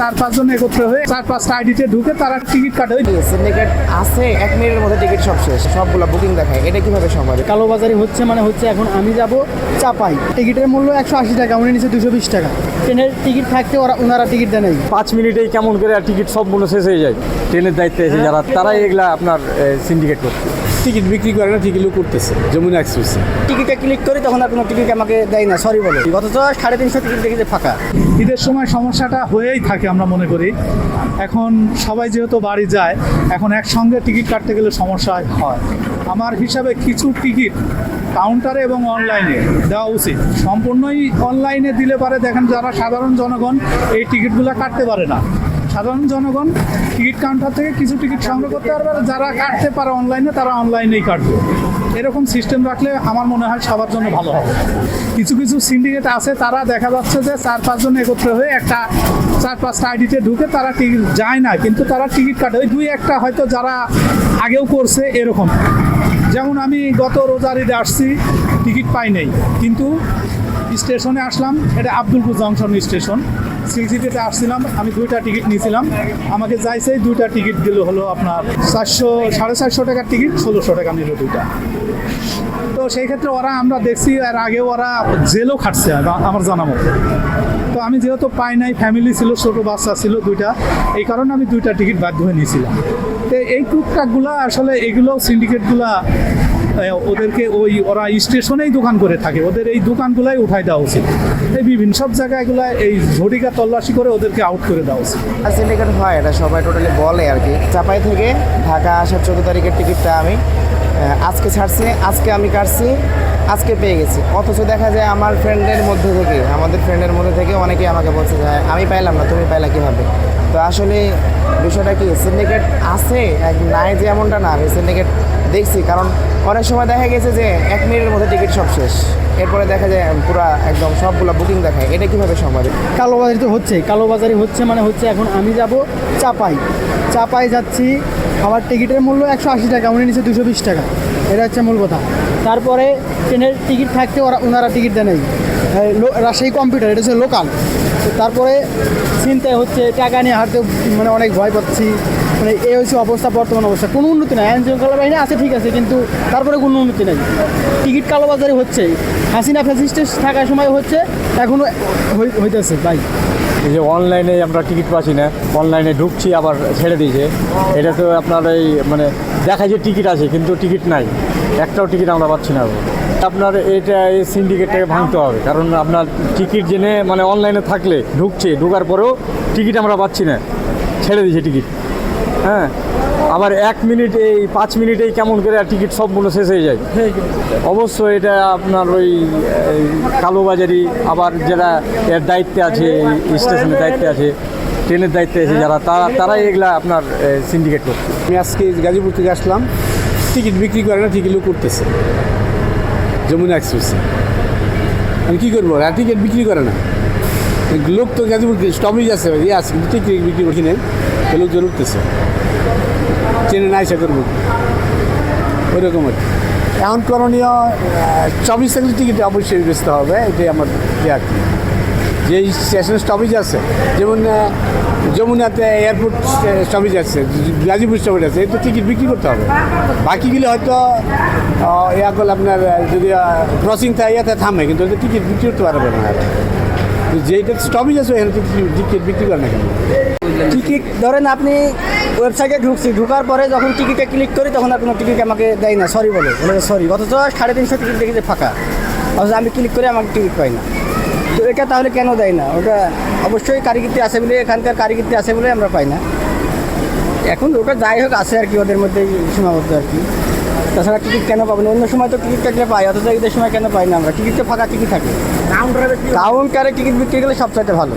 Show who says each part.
Speaker 1: চার পাঁচজন একত্র হয়ে চার পাঁচটা আইডিতে ঢুকে তারা টিকিট কাটে। ওই
Speaker 2: সিন্ডিকেট আছে এক মিনিটের মধ্যে টিকিট সব শেষ। সবগুলো বুকিং দেখায়। এটা কীভাবে সম্ভব?
Speaker 3: কালোবাজারি হচ্ছে মানে হচ্ছে এখন আমি যাব চাপাই। টিকিটের মূল্য একশো আশি টাকা উনি নিচে দুশো বিশ টাকা। ট্রেনের টিকিট থাকতে ওরা ওনারা টিকিট দেয় নাই।
Speaker 4: পাঁচ মিনিটেই কেমন করে টিকিট সবগুলো শেষ হয়ে যায়। ট্রেনের দায়িত্বে এসে যারা তারাই এগুলা আপনার সিন্ডিকেট করছে।
Speaker 5: টিকিট বিক্রি করে না টিকিটও করতেছে যমুনা এক্সপ্রেসে
Speaker 3: টিকিটে ক্লিক করি তখন আর কোনো টিকিট আমাকে দেয় না সরি বলে। অথচ সাড়ে তিনশো টিকিট দেখি যে ফাঁকা।
Speaker 1: ঈদের সময় সমস্যাটা হয়েই থাকে আমরা মনে করি। এখন সবাই যেহেতু বাড়ি যায় এখন একসঙ্গে টিকিট কাটতে গেলে সমস্যা হয়। আমার হিসাবে কিছু টিকিট কাউন্টারে এবং অনলাইনে দেওয়া উচিত। সম্পূর্ণই অনলাইনে দিলে পারে দেখেন যারা সাধারণ জনগণ এই টিকিটগুলো কাটতে পারে না। সাধারণ জনগণ টিকিট কাউন্টার থেকে কিছু টিকিট সংগ্রহ করতে পারবে যারা কাটতে পারে অনলাইনে তারা অনলাইনেই কাটবে। এরকম সিস্টেম রাখলে আমার মনে হয় সবার জন্য ভালো হবে। কিছু কিছু সিন্ডিকেট আছে, তারা দেখা যাচ্ছে যে চার পাঁচজন একত্রে হয়ে একটা চার পাঁচটা আইডিতে ঢুকে তারা টিকিট যায় না, কিন্তু তারা টিকিট কাটে। ওই দুই একটা হয়তো যারা আগেও করছে এরকম। যেমন আমি গত রোজার ঈদে আসছি টিকিট পাই নাই। কিন্তু স্টেশনে আসলাম, এটা আব্দুলপুর জংশন স্টেশন। সিলসিটিতে আসছিলাম, আমি দুইটা টিকিট নিয়েছিলাম। আমাকে যাইছে, দুইটা টিকিট দিল হলো আপনার চারশো, সাড়ে চারশো টাকার টিকিট, ষোলোশো টাকা নিল দুইটা। তো সেই ক্ষেত্রে ওরা আমরা দেখছি আর আগে ওরা জেলও খাটছে আমার জানা মতো। তো আমি যেহেতু পাই নাই, ফ্যামিলি ছিল, ছোটো বাচ্চা ছিল দুইটা, এই কারণে আমি দুইটা টিকিট বাধ্য হয়ে নিয়েছিলাম। তো এই টুকটাকগুলো আসলে এগুলো সিন্ডিকেটগুলা ওদেরকে ওই, ওরা স্টেশনেই দোকান করে থাকে। ওদের এই দোকানগুলাই উঠাই দেওয়া উচিত। এই বিভিন্ন সব জায়গাগুলো এই ঝটিকা তল্লাশি করে ওদেরকে আউট করে দেওয়া উচিত।
Speaker 2: আর সিন্ডিকেট হয় এটা সবাই টোটালি বলে আর কি। চাপাই থেকে ঢাকা আসার চোদ্দ তারিখের টিকিটটা আমি আজকে ছাড়ছি, আজকে আমি কাটছি, আজকে পেয়ে গেছি। অথচ দেখা যায় আমার ফ্রেন্ডের মধ্যে থেকে, আমাদের ফ্রেন্ডের মধ্যে থেকে অনেকেই আমাকে বলছে যে, আমি পাইলাম না, তুমি পাইলা কীভাবে? তো আসলে বিষয়টা কি সিন্ডিকেট আছে? এক নাই যে এমনটা না, আমি সিন্ডিকেট দেখছি, কারণ অনেক সময় দেখা গেছে যে এক মিনিটের মধ্যে টিকিট সব শেষ। এরপরে দেখা যায় পুরা একদম সবগুলো বুকিং দেখায়। এটা কীভাবে সম্ভব
Speaker 3: কালোবাজারি তো হচ্ছে। কালোবাজারি হচ্ছে মানে হচ্ছে এখন আমি যাব চাপাই। চাপাই যাচ্ছি, আমার টিকিটের মূল্য একশো আশি টাকা, উনি নিচে দুশো বিশ টাকা। এটা হচ্ছে মূল কথা। তারপরে ট্রেনের টিকিট থাকতে ওরা ওনারা টিকিট দেয় নাই। রাজশাহী কম্পিউটার এটা হচ্ছে লোকাল তারপরে চিন্তায় হচ্ছে, টাকা নিয়ে হারতে মানে অনেক ভয় পাচ্ছি। মানে এই হচ্ছে অবস্থা, বর্তমান অবস্থা। কোনো উন্নতি নাই। আইন শৃঙ্খলা বাহিনী আছে, ঠিক আছে, কিন্তু তারপরে কোনো উন্নতি নেই। টিকিট কালোবাজারি হচ্ছে। হাসিনা ফ্যাসিস্টে থাকার সময় হচ্ছে এখনও হইতেছে, ভাই।
Speaker 4: এই যে অনলাইনে আমরা টিকিট পাচ্ছি না অনলাইনে ঢুকছি, আবার ছেড়ে দিয়েছে। এটা তো আপনার এই মানে দেখা যে টিকিট আছে, কিন্তু টিকিট নাই। একটাও টিকিট আমরা পাচ্ছি না। আপনার এটা এই সিন্ডিকেটটাকে ভাঙতে হবে, কারণ আপনার টিকিট জেনে মানে অনলাইনে থাকলে ঢুকছে, ঢুকার পরেও টিকিট আমরা পাচ্ছি না। ছেড়ে দিয়েছে টিকিট হ্যাঁ? আবার এক মিনিট এই পাঁচ মিনিটেই কেমন করে টিকিট সবগুলো শেষ হয়ে যায়। অবশ্যই এটা আপনার ওই কালোবাজারি আবার যারা এর দায়িত্বে আছে স্টেশনের দায়িত্বে আছে ট্রেনের দায়িত্বে আছে যারা তারা তারাই এগুলা আপনার সিন্ডিকেট করছে।
Speaker 5: আমি আজকে গাজীপুর থেকে আসলাম টিকিট বিক্রি করে না টিকিটও করতেছে। যমুনা এক্সপ্রেসে আমি কী করব? আর টিকিট বিক্রি করে না। লোক তো গাজীপুর স্টপেজ আছে ইয়ে আছে টিকিট বিক্রি করছি তো লোকজন উঠতেছে। ট্রেনে না এসে করব। ওইরকম আর। এখন করণীয় চব্বিশ তারিখ টিকিট অবশ্যই বেচতে হবে, এটাই আমার ইয়ে যে স্টেশন স্টপেজ আছে, যেমন যমুনাতে এয়ারপোর্ট স্টপেজ আছে, গাজীপুর স্টপেজ আছে এই তো টিকিট বিক্রি করতে হবে। বাকিগুলি হয়তো ইয়া করলে আপনার যদি ক্রসিং থাকে ইয়াতে থামে, কিন্তু ওদের টিকিট বিক্রি করতে পারবে না। যেইটা স্টপেজ আছে এখানে টিকিট বিক্রি করে না কেন?
Speaker 3: টিকিট ধরেন আপনি ওয়েবসাইটে ঢুকছি ঢোকার পরে যখন টিকিটে ক্লিক করি তখন আর কোনো টিকিট আমাকে দেয় না সরি বলে। বলে সরি অথচ সাড়ে তিনশো টিকিট দেখি যে ফাঁকা। অথচ আমি ক্লিক করে আমাকে টিকিট পাই না। তো এটা তাহলে কেন দেয় না? ওটা অবশ্যই কারিগিরটি আছে বলে এখানকার কারিগিরটি আছে বলে আমরা পাই না। এখন ওটা যাই হোক আছে আর কি ওদের মধ্যে সীমাবদ্ধ আর কি। তাছাড়া টিকিট কেন পাবো না? অন্য সময় তো টিকিট কাটলে পাই অথচ ঈদের সময় কেন পাই না আমরা? টিকিট তো ফাঁকা টিকিট থাকে। কাউন্টারে টিকিট বিক্রি গেলে সবচাইতে ভালো।